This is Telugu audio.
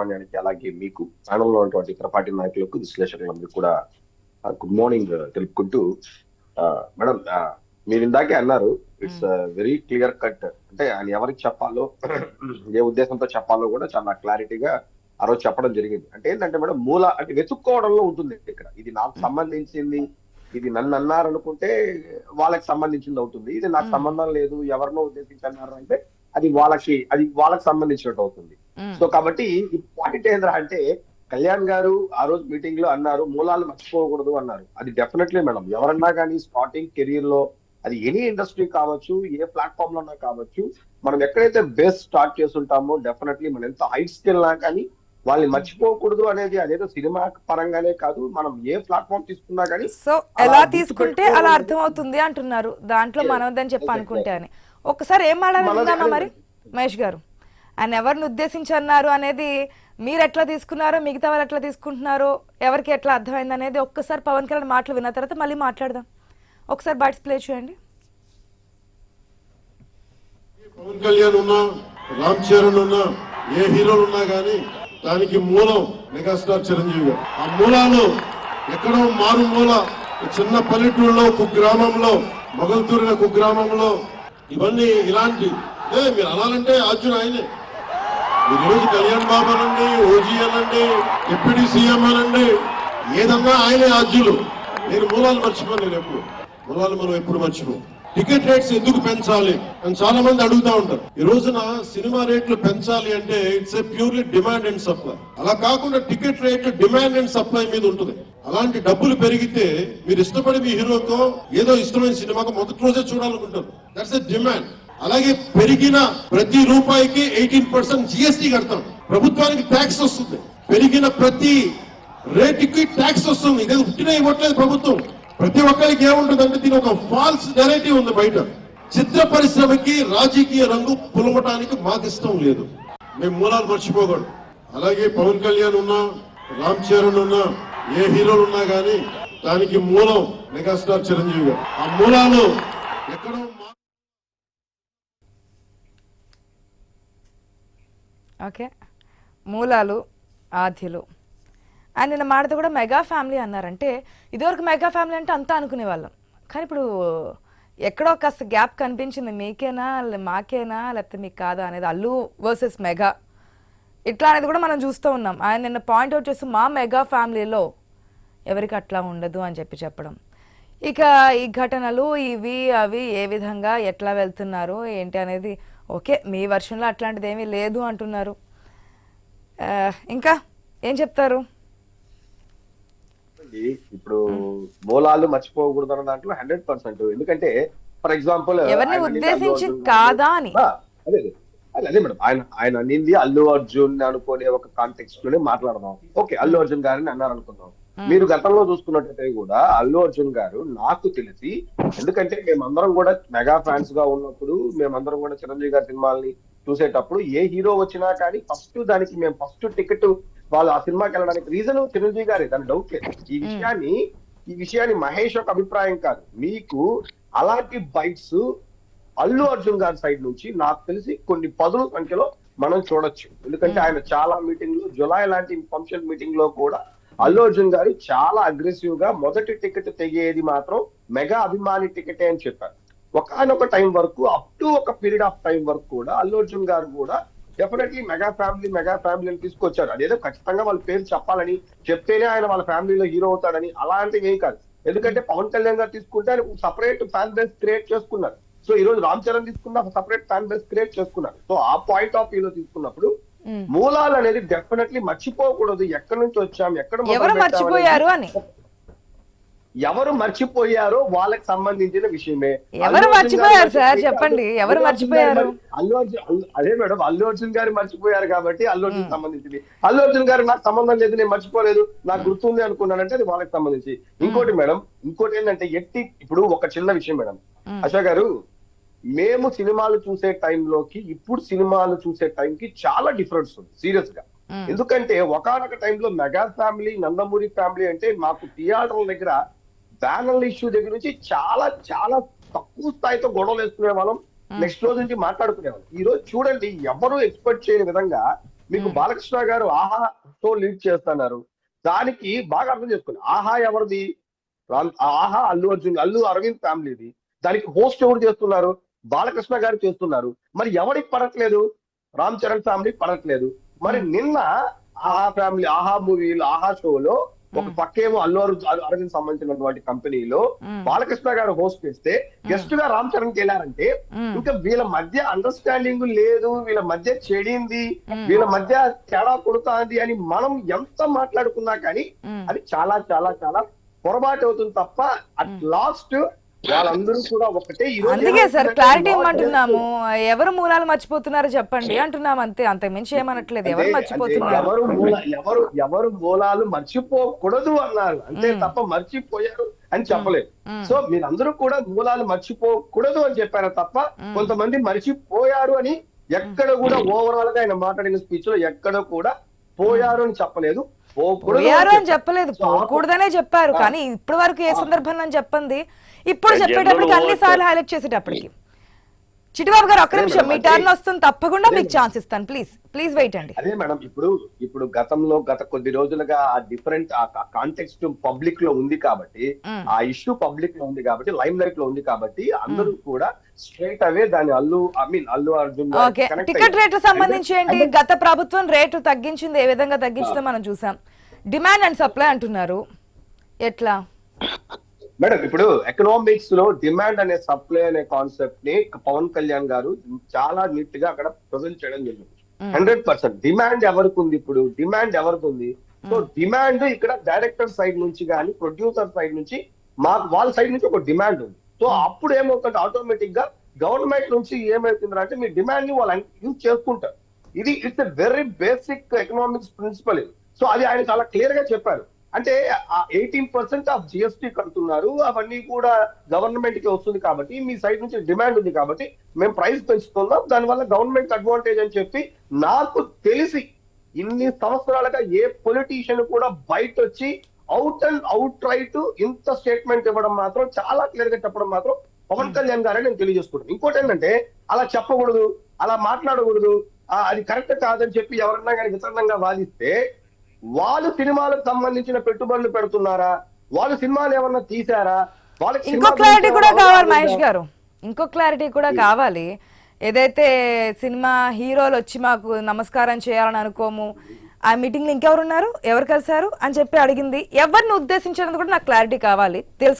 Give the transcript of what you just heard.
సుబ్రహ్మణ్యానికి అలాగే మీకు స్థానంలో ఉన్నటువంటి ఇతర పార్టీ నాయకులకు విశ్లేషకులందరికీ కూడా గుడ్ మార్నింగ్ తెలుపుకుంటూ ఆ, మేడం మీరు ఇందాకే అన్నారు ఇట్స్ వెరీ క్లియర్ కట్ అంటే ఆయన ఎవరికి చెప్పాలో ఏ ఉద్దేశంతో చెప్పాలో కూడా చాలా క్లారిటీగా ఆ రోజు చెప్పడం జరిగింది. అంటే ఏంటంటే మేడం మూల అంటే వెతుక్కోవడంలో ఉంటుంది ఇక్కడ. ఇది నాకు సంబంధించింది ఇది నన్ను అన్నారు అనుకుంటే వాళ్ళకి సంబంధించింది అవుతుంది. ఇది నాకు Hmm. సంబంధం లేదు ఎవరినో ఉద్దేశించి అన్నారు అంటే అది వాళ్ళకి అది వాళ్ళకి సంబంధించినట్టు అవుతుంది. సో కాబట్టి ఈ పాయింట్ ఏంద్రా అంటే కళ్యాణ్ గారు ఆ రోజు మీటింగ్లో అన్నారు మూలాలు మర్చిపోకూడదు అన్నారు. అది డెఫినెట్లీ మేడం ఎవరన్నా కానీ స్టార్టింగ్ కెరీర్లో అది ఎనీ ఇండస్ట్రీ కావచ్చు ఏ ప్లాట్ఫామ్లో కావచ్చు మనం ఎక్కడైతే బేస్ స్టార్ట్ చేస్తుంటామో డెఫినెట్లీ మనం ఎంత హైట్స్ వెళ్ళినా కానీ వాళ్ళని మర్చిపోకూడదు అనేది అదేదో సినిమా పరంగానే కాదు మనం ఏ ప్లాట్ఫామ్ తీసుకున్నా కానీ సో అలా ఎలా తీసుకుంటే. అలా అర్థమవుతుంది అంటున్నారు. దాంట్లో మనవద్దని చెప్పి అనుకుంటే అని. ఒక్కసారి ఏం మాట్లాడామా మనదే- మరి? మహేష్ గారు. ఆయన ఎవరిని ఉద్దేశించి అన్నారు అనేది మీరు ఎట్లా తీసుకున్నారో మిగతా వాళ్ళు ఎట్లా తీసుకుంటున్నారో ఎవరికి ఎట్లా అర్థమైంది అనేది ఒక్కసారి పవన్ కళ్యాణ్ మాటలు విన్న తర్వాత మళ్ళీ మాట్లాడదాం. ఒకసారి బయట ప్లే చేయండి. పవన్ కళ్యాణ్ ఉన్నా రామ్ చరణ్ ఉన్నా ఏ హీరోలు ఉన్నా గానీ దానికి మూలం మెగాస్టార్ చిరంజీవి గారు. ఆ మూలాలు ఎక్కడో మారుమూల ఒక చిన్న పల్లెటూరులో ఒక గ్రామంలో మొగల్తూరిన ఒక గ్రామంలో ఇవన్నీ ఇలాంటి మీరు అనాలంటే అర్జున్ ఆయనే. ఈరోజు కళ్యాణ్ బాబు అనండి ఓజీ అనండి డిప్యూటీ సీఎం అనండి ఏదన్నా ఆయనే ఆద్యులు. నేను మూలాలు మర్చిపోను నేను ఎప్పుడు. మూలాలు మనం ఎప్పుడు మర్చిపో. టికెట్ రేట్స్ ఎందుకు పెంచాలి అని చాలా మంది అడుగుతా ఉంటారు. ఈ రోజున సినిమా రేట్లు పెంచాలి అంటే it's a purely demand and supply. అలా కాకుండా టికెట్ రేట్లు డిమాండ్ అండ్ సప్లై మీద ఉంటుంది. అలాంటి డబ్బులు పెరిగితే మీరు ఇష్టపడి మీ హీరోతో ఏదో ఇష్టమైన సినిమాకు మొదటి రోజే చూడాలనుకుంటారు. దట్స్ ఎ డిమాండ్ అలాగే పెరిగిన ప్రతి రూపాయికి ఎయిటీన్ పర్సెంట్ జిఎస్టీ కడతాం. ప్రభుత్వానికి ట్యాక్స్ వస్తుంది. పెరిగిన ప్రతి రేటుకి ట్యాక్స్ వస్తుంది. ఇదే ఉట్టిన ఇవ్వట్లేదు ప్రభుత్వం. ప్రతి ఒక్కరికి ఏముంటుందంటే దీని ఒక ఫాల్స్ నెరేటివ్ ఉంది బయట. చిత్ర పరిశ్రమకి రాజకీయ రంగు పులవటానికి మాకు ఇష్టం లేదు. మేము మూలాలు మర్చిపోకూడదు. అలాగే పవన్ కళ్యాణ్ ఉన్నా రామ్ చరణ్ ఉన్నా ఏ హీరోలు ఉన్నా కానీ దానికి మూలం మెగాస్టార్ చిరంజీవి గారు. ఆ మూలాలు ఎక్కడో మా- ఓకే? మూలాలు ఆధ్యులు అండ్ నిన్న మాటతో కూడా మెగా ఫ్యామిలీ అన్నారంటే ఇదివరకు మెగా ఫ్యామిలీ అంటే అంతా అనుకునే వాళ్ళం కానీ ఇప్పుడు ఎక్కడో కాస్త గ్యాప్ కనిపించింది మీకేనా లే- మాకేనా లేకపోతే మీకు కాదా అనేది అల్లు వర్సెస్ మెగా. ఇట్లా అనేది కూడా మనం చూస్తూ ఉన్నాం. ఆయన నిన్న పాయింట్ అవుట్ చేస్తూ మా మెగా ఫ్యామిలీలో ఎవరికి అట్లా ఉండదు అని చెప్పి చెప్పడం. ఇక ఈ ఘటనలు ఇవి అవి ఏ విధంగా ఎట్లా వెళ్తున్నారు ఏంటి అనేది ఓకే మీ వర్షన్లో అట్లాంటిది ఏమీ లేదు అంటున్నారు. ఇంకా ఏం చెప్తారు? ఇప్పుడు మూలాలు మర్చిపోకూడదు అన్న దాంట్లో హండ్రెడ్ పర్సెంట్. ఎందుకంటే ఫర్ ఎగ్జాంపుల్ ఎవరిని ఉద్దేశించి కాదా అని? అదే మేడం. ఆయన ఆయన అనింది అల్లు అర్జున్ అనుకునే ఒక కాంటెక్స్ట్లోనే మాట్లాడదాం. ఓకే అల్లు అర్జున్ గారిని అన్నారు అనుకుందాం మీరు గతంలో చూసుకున్నట్టయితే కూడా అల్లు అర్జున్ గారు నాకు తెలిసి ఎందుకంటే మేమందరం కూడా మెగా ఫ్యాన్స్గా ఉన్నప్పుడు మేమందరం కూడా చిరంజీవి గారి సినిమాల్ని చూసేటప్పుడు ఏ హీరో వచ్చినా కానీ ఫస్ట్ దానికి మేము ఫస్ట్ టికెట్ వాళ్ళు ఆ సినిమాకి వెళ్ళడానికి రీజన్ చిరంజీవి గారే దాని డౌట్ లేదు. ఈ విషయాన్ని ఈ విషయాన్ని మహేష్ యొక్క అభిప్రాయం కాదు. మీకు అలాంటి బైట్స్ అల్లు అర్జున్ గారి సైడ్ నుంచి నాకు తెలిసి కొన్ని పదుల సంఖ్యలో మనం చూడొచ్చు. ఎందుకంటే ఆయన చాలా మీటింగ్లు జులై లాంటి ఫంక్షన్ మీటింగ్లో కూడా అల్లు అర్జున్ గారు చాలా అగ్రెసివ్గా మొదటి టికెట్ తెగేది మాత్రం మెగా అభిమాని టికెటే అని చెప్పారు. ఒకనొక టైం వరకు అప్ టు ఒక పీరియడ్ ఆఫ్ టైం వరకు కూడా అల్లు అర్జున్ గారు కూడా definitely mega family mega family అని తీసుకొచ్చారు. అదేదో ఖచ్చితంగా వాళ్ళ పేరు చెప్పాలని చెప్తేనే ఆయన వాళ్ళ ఫ్యామిలీలో హీరో అవుతాడని అలాంటివి ఏం కాదు. ఎందుకంటే పవన్ కళ్యాణ్ గారు తీసుకుంటే ఆయన సపరేట్ ఫ్యాన్ బేస్ క్రియేట్ చేసుకున్నారు. సో ఈ రోజు రామ్ చరణ్ తీసుకున్న సపరేట్ ఫ్యాన్ బేస్ క్రియేట్ చేసుకున్నారు. సో ఆ పాయింట్ ఆఫ్ వ్యూలో తీసుకున్నప్పుడు మూలాలు అనేది డెఫినెట్లీ మర్చిపోకూడదు. ఎక్కడి నుంచి వచ్చాం ఎక్కడ ఎవరు మర్చిపోయారు అని? ఎవరు మర్చిపోయారో వాళ్ళకి సంబంధించిన విషయమే. ఎవరు మర్చిపోయారు సార్? చెప్పండి. ఎవరు మర్చిపోయారు? మరి- అల్లు అర్జున్ అదే మేడం అల్లు అర్జున్ గారు మర్చిపోయారు కాబట్టి అల్లు అర్జున్ సంబంధించింది. అల్లు అర్జున్ గారు నాకు సంబంధం లేదు నేను మర్చిపోలేదు నాకు గుర్తుంది అనుకున్నానంటే అది వాళ్ళకి సంబంధించి. ఇంకోటి మేడం ఇంకోటి ఏంటంటే ఎట్టి ఇప్పుడు ఒక చిన్న విషయం మేడం. అశోక్ గారు మేము సినిమాలు చూసే టైంలోకి ఇప్పుడు సినిమాలు చూసే టైంకి చాలా డిఫరెన్స్ ఉంది సీరియస్గా. ఎందుకంటే ఒకనొక టైంలో మెగా ఫ్యామిలీ నందమూరి ఫ్యామిలీ అంటే మాకు థియేటర్ల దగ్గర బ్యానర్ల ఇష్యూ దగ్గర నుంచి చాలా చాలా తక్కువ స్థాయితో గొడవలు వేసుకునే వాళ్ళం. నెక్స్ట్ రోజు నుంచి మాట్లాడుకునే వాళ్ళం. ఈ రోజు చూడండి ఎవరు ఎక్స్పెక్ట్ చేయని విధంగా మీకు బాలకృష్ణ గారు ఆహా షో లీడ్ చేస్తున్నారు. దానికి బాగా అర్థం చేసుకోండి ఆహా ఎవరిది? ఆహా అల్లు అర్జున్ అల్లు అరవింద్ ఫ్యామిలీది. దానికి హోస్ట్ ఎవరు చేస్తున్నారు? బాలకృష్ణ గారు చేస్తున్నారు. మరి ఎవరికి పడట్లేదు? రామ్ చరణ్ ఫ్యామిలీ పడట్లేదు. మరి నిన్న ఆహా ఫ్యామిలీ ఆహా మూవీలో ఆహా షోలో ఒక పక్కేమో అల్లు అర్జున్ అరవింద్ సంబంధించినటువంటి కంపెనీలో. బాలకృష్ణ గారు హోస్ట్ చేస్తే గెస్ట్గా రామ్ చరణ్ వెళ్ళారంటే. ఇంకా వీళ్ళ మధ్య అండర్స్టాండింగ్ లేదు వీళ్ళ మధ్య చెడింది వీళ్ళ మధ్య తేడా కొడుతాంది అని మనం ఎంత మాట్లాడుకున్నా కానీ. అది చాలా చాలా చాలా పొరపాటు అవుతుంది తప్ప అట్ లాస్ట్ వాళ్ళందరూ కూడా ఒకటే అందుకే సార్ క్లారిటీ not ఇమ్మంటున్నాము ఎవరు మూలాలు మర్చిపోతున్నారో చెప్పండి అంటున్నాం అంతే. అంతకుమించి ఏమనట్లేదు. ఎవరు మర్చిపోతున్నారు? ఎవరు ఎవరు ఎవరు మూలాలు మర్చిపోకూడదు అన్నారు. అంతే తప్ప మర్చిపోయారు అని చెప్పలేదు. సో మీరందరూ కూడా మూలాలు మర్చిపోకూడదు అని చెప్పారు తప్ప కొంతమంది మర్చిపోయారు అని ఎక్కడ కూడా ఓవరాల్గా ఆయన మాట్లాడిన స్పీచ్లో ఎక్కడ కూడా పోయారు అని చెప్పలేదు. పోయారు అని. చెప్పలేదు. పోకూడదనే చెప్పారు. కానీ ఇప్పటి వరకు ఏ సందర్భంలో అని చెప్పింది ఇప్పుడు చెప్పేటప్పటికి అన్ని సార్లు హైలైట్ చేసేటప్పటికి. చిటిబాబు గారు ఒక్క అదే నిమిషం మీ టర్న్. వస్తుంది తప్పకుండా మీకు. ఛాన్స్ ఇస్తాను. ప్లీజ్ ప్లీజ్ వెయిట్ అండి. అదే మేడం ఇప్పుడు ఇప్పుడు గతంలో గత కొద్ది రోజులుగా ఆ డిఫరెంట్ ఆ కాంటెక్స్ట్ పబ్లిక్లో ఉంది కాబట్టి. ఆ ఇష్యూ పబ్లిక్లో ఉంది కాబట్టి లైమ్ లైట్లో ఉంది కాబట్టి అందరూ కూడా స్ట్రైట్ అవే దాని Allu I mean Allu Arjun ticket. రేట్లు సంబంధించి ఏంటి? గత ప్రభుత్వం రేటు తగ్గించింది ఏ విధంగా తగ్గించిందో మనం చూసాం. డిమాండ్ అండ్ సప్లై అంటున్నారు. ఎట్లా? మేడం ఇప్పుడు ఎకనామిక్స్లో డిమాండ్ అనే సప్లై అనే కాన్సెప్ట్ని పవన్ కళ్యాణ్ గారు చాలా నీట్గా అక్కడ ప్రజెంట్ చేయడం జరిగింది. హండ్రెడ్ పర్సెంట్ డిమాండ్ ఎవరికి ఉంది ఇప్పుడు? డిమాండ్ ఎవరికి ఉంది సో డిమాండ్ ఇక్కడ డైరెక్టర్ సైడ్ నుంచి కానీ ప్రొడ్యూసర్ సైడ్ నుంచి మా వాళ్ళ సైడ్ నుంచి ఒక డిమాండ్ ఉంది. సో అప్పుడు ఏమవుతుంది ఆటోమేటిక్గా గవర్నమెంట్ నుంచి ఏమవుతుంది అంటే మీ డిమాండ్ని వాళ్ళు యూజ్ చేసుకుంటారు. ఇది it's very basic economics principle ఇది. సో అది ఆయన చాలా క్లియర్గా చెప్పారు. అంటే ఎయిటీన్ పర్సెంట్ ఆఫ్ జిఎస్టీ కడుతున్నారు అవన్నీ కూడా గవర్నమెంట్కి వస్తుంది కాబట్టి మీ సైడ్ నుంచి డిమాండ్ ఉంది కాబట్టి మేము ప్రైస్ పెంచుతున్నాం దానివల్ల గవర్నమెంట్ అడ్వాంటేజ్ అని చెప్పి నాకు తెలిసి ఇన్ని సంవత్సరాలుగా ఏ పొలిటీషియన్ కూడా బయట వచ్చి అవుట్ అండ్ అవుట్ రైట్ ఇంత స్టేట్మెంట్ ఇవ్వడం మాత్రం చాలా క్లియర్గా చెప్పడం మాత్రం పవన్ కళ్యాణ్ గారని నేను తెలియజేసుకుంటాను ఇంకోటి ఏంటంటే అలా చెప్పకూడదు అలా మాట్లాడకూడదు అది కరెక్ట్ కాదని చెప్పి ఎవరన్నా కానీ వితరణంగా వాదిస్తే వాళ్ళు సినిమాలకు సంబంధించిన పెట్టుబడులు పెడుతున్నారా? వాళ్ళు సినిమాలు ఏమన్నా తీసారా వాళ్ళకి ఇంకో క్లారిటీ కూడా కావాలి? మహేష్ గారు. ఇంకో క్లారిటీ కూడా కావాలి. ఏదైతే సినిమా హీరోలు వచ్చి మాకు నమస్కారం చేయాలని అనుకోము ఆ మీటింగ్లో ఇంకెవరు ఉన్నారు ఎవరు కలిశారు? అని చెప్పి అడిగింది. ఎవరిని ఉద్దేశించినది కూడా నాకు క్లారిటీ కావాలి. తెలుసు